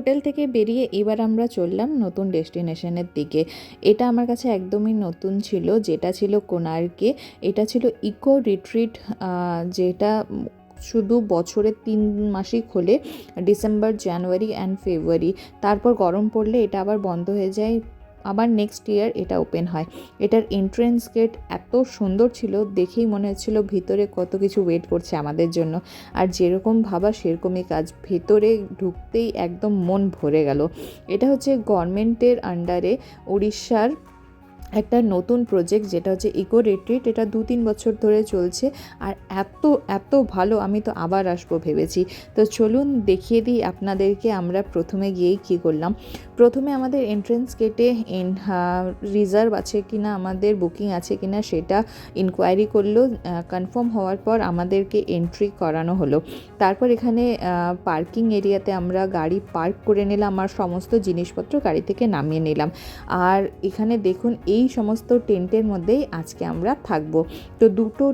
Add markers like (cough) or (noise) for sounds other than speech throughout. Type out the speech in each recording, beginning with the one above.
Hotel থেকে বেরিয়ে এবার আমরা চললাম নতুন ডেস্টিনেশনের দিকে। এটা আমার কাছে একদমই নতুন ছিল, যেটা ছিল কোনার্কে এটা ছিল ইকো রিট্রিট যেটা শুধু বছরের তিন মাসই খোলে, ডিসেম্বর, জানুয়ারি, অ্যান্ড ফেব্রুয়ারি। তারপর গরম পড়লে এটা আবার বন্ধ হয়ে যায়। আবার নেক্সট ইয়ার এটা ওপেন হয়। এটার এন্ট্রেন্স গেট এত সুন্দর ছিল, দেখেই মনে হচ্ছিল ভিতরে কত কিছু ওয়েট করছে আমাদের জন্য। আর যেরকম ভাবা সেরকমই কাজ, ভেতরে ঢুকতেই একদম মন ভরে গেল। এটা হচ্ছে গভর্নমেন্টের আন্ডারে উড়িষ্যার একটা নতুন প্রজেক্ট যেটা হচ্ছে ইকো রিট্রিট এটা দু তিন বছর ধরে চলছে আর এত এত ভালো আমি তো আবার আসব ভেবেছি। তো চলুন দেখিয়ে দিই আপনাদেরকে আমরা প্রথমে গিয়েই কী করলাম। প্রথমে আমাদের এন্ট্রেন্স এন রিজার্ভ আছে কি না আমাদের বুকিং আছে কি না সেটা ইনকোয়ারি করল কনফার্ম হওয়ার পর আমাদেরকে এন্ট্রি করানো হলো। তারপর এখানে পার্কিং এরিয়াতে আমরা গাড়ি পার্ক করে নিলাম, আর সমস্ত জিনিসপত্র গাড়ি থেকে নামিয়ে নিলাম। আর এখানে দেখুন, এই সমস্ত টেন্টের মধ্যেই আজকে আমরা থাকব। তো দুটো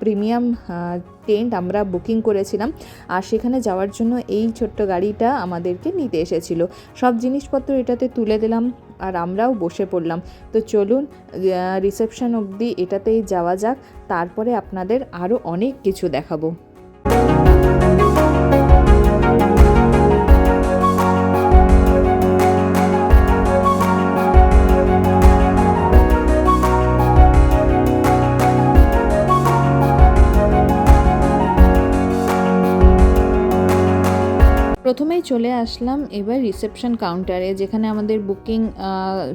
প্রিমিয়াম টেন্ট আমরা বুকিং করেছিলাম আর সেখানে যাওয়ার জন্য এই ছোট্ট গাড়িটা আমাদেরকে নিতে এসেছিল। সব জিনিসপত্র এটাতে তুলে দিলাম আর আমরাও বসে পড়লাম। তো চলুন রিসেপশন অবধি এটাতেই যাওয়া যাক। তারপরে আপনাদের আরও অনেক কিছু দেখাবো। চলে আসলাম এবার রিসেপশন কাউন্টারে যেখানে আমাদের বুকিং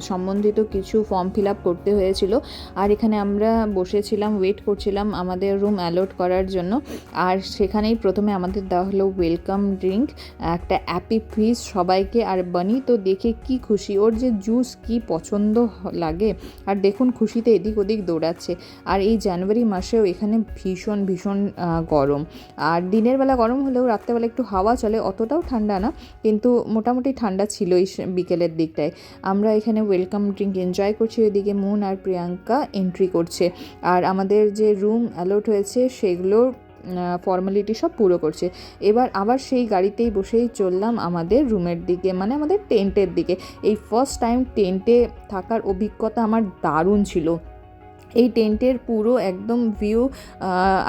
সম্বন্ধিত কিছু ফর্ম ফিল আপ করতে হয়েছিল। আর এখানে আমরা বসেছিলাম ওয়েট করছিলাম আমাদের রুম অ্যালোট করার জন্য। আর সেখানেই প্রথমে আমাদের দেওয়া হলো ওয়েলকাম ড্রিঙ্ক একটা অ্যাপি ফিস সবাইকে। আর বানি তো দেখে কি খুশি, ওর যে জুস কি পছন্দ লাগে। আর দেখুন খুশিতে এদিক ওদিক দৌড়াচ্ছে। আর এই জানুয়ারি মাসেও এখানে ভীষণ ভীষণ গরম। আর দিনের বেলা গরম হলেও রাত্রেবেলা একটু হাওয়া চলে, অতটাও ঠান্ডা না কিন্তু মোটামুটি ঠান্ডা ছিলই বিকেলের দিকটায়। আমরা এখানে ওয়েলকাম ড্রিঙ্ক এনজয় করছি, ওইদিকে মুন আর প্রিয়াঙ্কা এন্ট্রি করছে। আর আমাদের যে রুম অ্যালোট হয়েছে সেগুলোর ফর্মালিটি সব পুরো করছে। এবার আবার সেই গাড়িতেই বসেই চললাম আমাদের রুমের দিকে মানে আমাদের টেন্টের দিকে। এই ফার্স্ট টাইম টেন্টে থাকার অভিজ্ঞতা আমার দারুণ ছিল। এই টেন্টের পুরো একদম ভিউ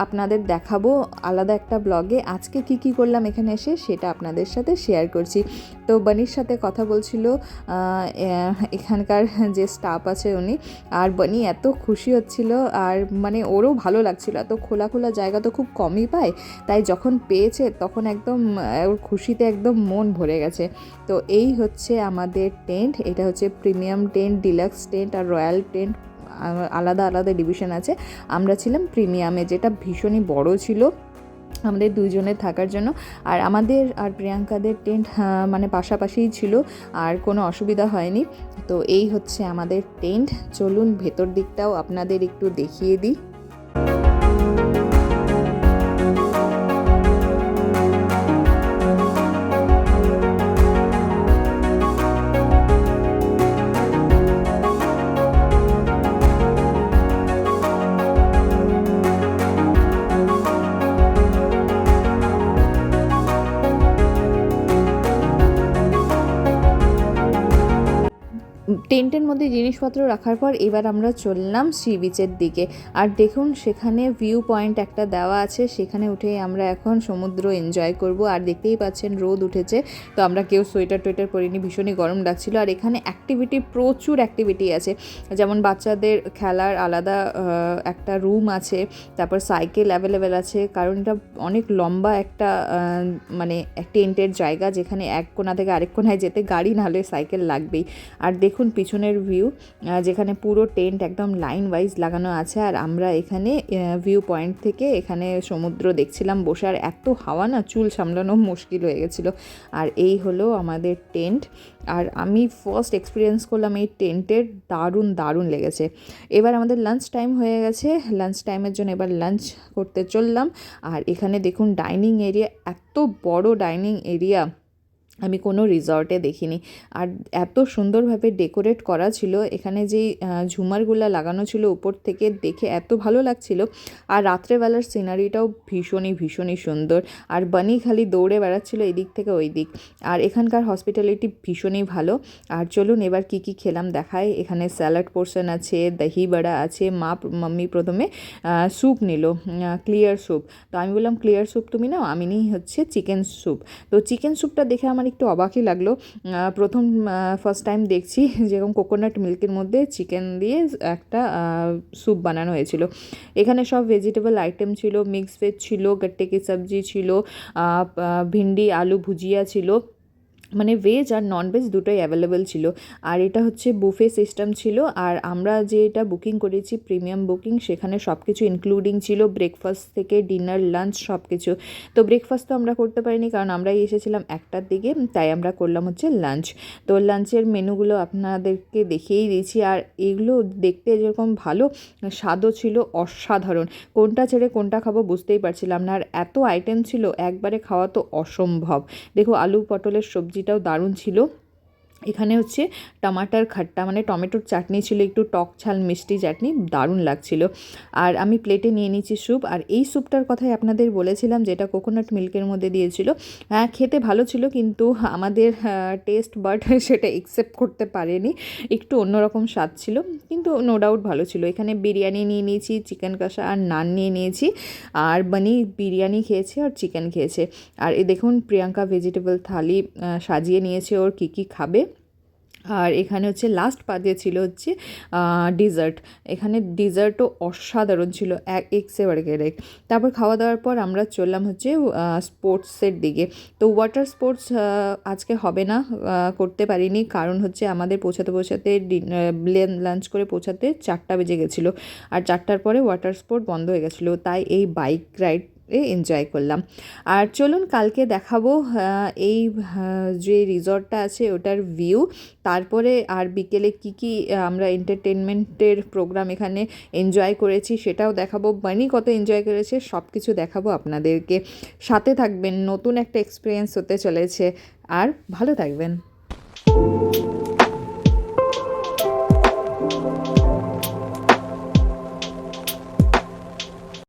আপনাদের দেখাবো আলাদা একটা ব্লগে আজকে কি কি করলাম এখানে এসে সেটা আপনাদের সাথে শেয়ার করছি। তো বানির সাথে কথা বলছিল এখানকার যে স্টাফ আছে উনি, আর বানি এত খুশি হচ্ছিল, আর মানে ওরও ভালো লাগছিল। এত খোলা খোলা জায়গা তো খুব কমই পায়, তাই যখন পেয়েছে তখন একদম ওর খুশিতে একদম মন ভরে গেছে। তো এই হচ্ছে আমাদের টেন্ট, এটা হচ্ছে প্রিমিয়াম টেন্ট ডিলাক্স টেন্ট আর রয়্যাল টেন্ট। আলাদা আলাদা ডিভিশন আছে। আমরা ছিলাম প্রিমিয়ামে যেটা ভীষণই বড় ছিল আমাদের দুজনের থাকার জন্য। আর আমাদের আর প্রিয়াঙ্কাদের টেন্ট মানে পাশাপাশিই ছিল, আর কোনো অসুবিধা হয়নি। তো এই হচ্ছে আমাদের টেন্ট চলুন ভেতর দিকটাও আপনাদের একটু দেখিয়ে দিই। টেন্টের মধ্যে জিনিসপত্র রাখার পর এবার আমরা চললাম সি বিচের দিকে। আর দেখুন, সেখানে ভিউ পয়েন্ট একটা দেওয়া আছে, সেখানে উঠে আমরা এখন সমুদ্র এনজয় করব। আর দেখতেই পাচ্ছেন, রোদ উঠেছে, তো আমরা কেউ সোয়েটার টোয়েটার পরিনি, ভীষণই গরম লাগছিল। আর এখানে অ্যাক্টিভিটি প্রচুর অ্যাক্টিভিটি আছে। যেমন বাচ্চাদের খেলার আলাদা একটা রুম আছে, তারপর সাইকেল অ্যাভেলেবেল আছে, কারণ এটা অনেক লম্বা একটা মানে টেন্টের জায়গা, যেখানে এক কোনা থেকে আরেক কোনায় যেতে গাড়ি না হলে সাইকেল লাগবেই। আর দেখুন পিছনের ভিউ যেখানে পুরো টেন্ট একদম লাইন ওয়াইজ লাগানো আছে। আর আমরা এখানে ভিউ পয়েন্ট থেকে এখানে সমুদ্র দেখছিলাম বসে। আর এত হাওয়া না, চুল সামলানো মুশকিল হয়ে গেছিল। আর এই হলো আমাদের টেন্ট আর আমি ফার্স্ট এক্সপিরিয়েন্স করলাম এই টেন্টের দারুণ দারুণ লেগেছে। এবার আমাদের লাঞ্চ টাইম হয়ে গেছে। লাঞ্চ টাইমের জন্য এবার লাঞ্চ করতে চললাম। আর এখানে দেখুন ডাইনিং এরিয়া এত বড় ডাইনিং এরিয়া আমি কোনো রিসর্টে দেখিনি। আর এত সুন্দরভাবে ডেকোরেট করা ছিল, এখানে যেই ঝুমারগুলো লাগানো ছিল উপর থেকে দেখে এত ভালো লাগছিল। আর রাত্রেবেলার সিনারিটাও ভীষণই ভীষণই সুন্দর। আর বানি খালি দৌড়ে বেড়াচ্ছিল এদিক থেকে ওই দিক আর এখানকার হসপিটালিটি ভীষণই ভালো। আর চলুন এবার কি কি খেলাম দেখায় এখানে স্যালাড পোর্শন আছে, দহি বড়া আছে, মা মাম্মি প্রথমে স্যুপ নিল ক্লিয়ার স্যুপ তো আমি বললাম ক্লিয়ার স্যুপ তুমি নাও? আমি নিই হচ্ছে চিকেন স্যুপ তো চিকেন স্যুপটা দেখে আমার একটু অবাকই লাগল। প্রথম ফার্স্ট টাইম দেখছি যেরকম কোকোনাট মিল্কের মধ্যে চিকেন দিয়ে একটা স্যুপ বানানো হয়েছিল। এখানে সব ভেজিটেবল আইটেম ছিল মিক্স ভেজ ছিল গট্টে কি সবজি ছিল ভিন্ডি, আলু, ভুজিয়া ছিল। মানে ভেজ আর নন ভেজ দুটোই অ্যাভেলেবেল ছিল। আর এটা হচ্ছে বুফে সিস্টেম ছিল। আর আমরা যে এটা বুকিং করেছি প্রিমিয়াম বুকিং সেখানে সব কিছু ইনক্লুডিং ছিল ব্রেকফাস্ট থেকে ডিনার লাঞ্চ সব কিছু তো ব্রেকফাস্ট তো আমরা করতে পারিনি, কারণ আমরাই এসেছিলাম একটার দিকে, তাই আমরা করলাম হচ্ছে লাঞ্চ তো লাঞ্চের মেনুগুলো আপনাদেরকে দেখিয়েই দিয়েছি। আর এগুলো দেখতে যেরকম ভালো, স্বাদও ছিল অসাধারণ। কোনটা ছেড়ে কোনটা খাব বুঝতেই পারছিলাম না। আর এত আইটেম ছিল, একবারে খাওয়া তো অসম্ভব। দেখো আলু পটলের সবজিটাও দারুণ ছিল। এখানে হচ্ছে টমাটার খাট্টা মানে টমেটোর চাটনি ছিল, একটু টক ঝাল, মিষ্টি চাটনি, দারুণ লাগছিল। আর আমি প্লেটে নিয়ে নিচ্ছি স্যুপ। আর এই স্যুপটার কথাই আপনাদের বলেছিলাম, যেটা কোকোনাট মিল্কের মধ্যে দিয়েছিল। হ্যাঁ খেতে ভালো ছিল, কিন্তু আমাদের টেস্ট বাট (laughs) সেটা একসেপ্ট করতে পারেনি। একটু অন্যরকম স্বাদ ছিল, কিন্তু নো ডাউট ভালো ছিল। এখানে বিরিয়ানি নিয়ে নিয়েছি চিকেন কষা আর নান নিয়ে নিয়েছি। আর বানি বিরিয়ানি খেয়েছে আর চিকেন খেয়েছে। আর এ দেখুন, প্রিয়াঙ্কা ভেজিটেবল থালি সাজিয়ে নিয়েছে, ওর কী কী খাবে। আর এখানে হচ্ছে লাস্ট পাতে ছিল হচ্ছে ডিজার্ট এখানে ডিজার্টও অসাধারণ ছিল, এক এক্সে বার্গের এক তারপর খাওয়া দাওয়ার পর আমরা চললাম হচ্ছে স্পোর্টসের দিকে। তো ওয়াটার স্পোর্টস আজকে হবে না করতে পারিনি। কারণ হচ্ছে আমাদের পৌঁছাতে পৌঁছাতে লাঞ্চ করে পৌঁছাতে চারটা বেজে গেছিল। আর চারটার পরে ওয়াটার স্পোর্ট বন্ধ হয়ে গেছিল। তাই এই বাইক রাইড এনজয় করলাম। আর চলুন কালকে দেখাবো এই যে রিসর্টটা আছে ওটার ভিউ তারপরে আর বিকেলে কি কি আমরা এন্টারটেনমেন্টের প্রোগ্রাম এখানে এনজয় করেছি সেটাও দেখাবো। বানি কত এনজয় করেছে সব কিছু দেখাবো আপনাদেরকে। সাথে থাকবেন, নতুন একটা এক্সপিরিয়েন্স হতে চলেছে। আর ভালো থাকবেন।